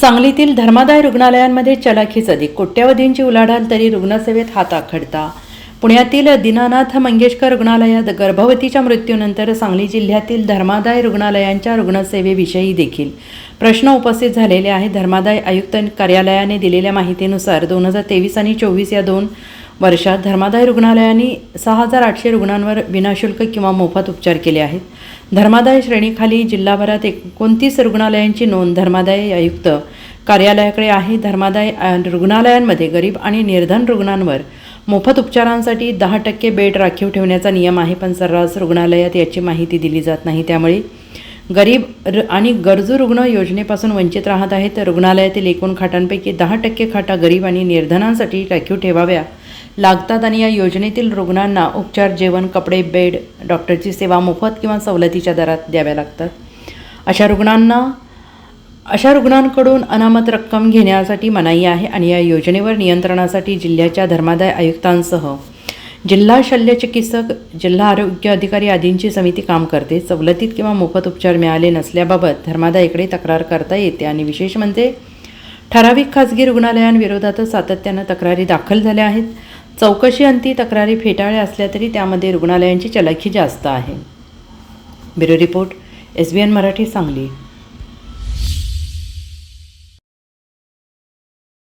सांगलीतील धर्मादाय रुग्णालयांमध्ये चलाखीच अधिक कोट्यवधींची उलाढाल तरी रुग्णसेवेत हात आखडता. पुण्यातील दीनानाथ मंगेशकर रुग्णालयात गर्भवतीच्या मृत्यूनंतर सांगली जिल्ह्यातील धर्मादाय रुग्णालयांच्या रुग्णसेवेविषयी देखील प्रश्न उपस्थित झालेले आहेत. धर्मादाय आयुक्त कार्यालयाने दिलेल्या माहितीनुसार दोन हजार तेवीस आणि चोवीस या दोन वर्षात धर्मादाय रुग्णालयांनी सहा हजार आठशे रुग्णांवर विनाशुल्क किंवा मोफत उपचार केले आहेत. धर्मादाय श्रेणीखाली जिल्हाभरात एकोणतीस रुग्णालयांची नोंद धर्मादाय आयुक्त कार्यालयाकडे आहे. धर्मादाय रुग्णालयांमध्ये गरीब आणि निर्धन रुग्णांवर मोफत उपचारांसाठी दहा टक्के बेड राखीव ठेवण्याचा नियम आहे पण सर्रास रुग्णालयात याची माहिती दिली जात नाही. त्यामुळे गरीब र आणि गरजू रुग्ण योजनेपासून वंचित राहत आहेत. रुग्णालयातील एकूण खाटांपैकी दहा टक्के खाटा गरीब आणि निर्धनांसाठी राखीव ठेवाव्या लागतात आणि या योजनेतील रुग्णांना उपचार जेवण कपडे बेड डॉक्टरची सेवा मोफत किंवा सवलतीच्या दरात द्याव्या लागतात. अशा रुग्णांना अशा रुग्णांकडून अनामत रक्कम घेण्यासाठी मनाई आहे आणि या योजनेवर नियंत्रणासाठी जिल्ह्याच्या धर्मादाय आयुक्तांसह जिल्हा शल्य चिकित्सक जिल्हा आरोग्य अधिकारी आदींची समिती काम करते. सवलतीत किंवा मोफत उपचार मिळाले नसल्याबाबत धर्मादायकडे तक्रार करता येते आणि विशेष म्हणजे ठराविक खाजगी रुग्णालयांविरोधातच सातत्यानं तक्रारी दाखल झाल्या आहेत. चौकशी अंती तक्रारी फेटाळल्या असल्या तरी त्यामध्ये रुग्णालयांची चलाखी जास्त आहे. Bureau report S B N Marathi Sangli.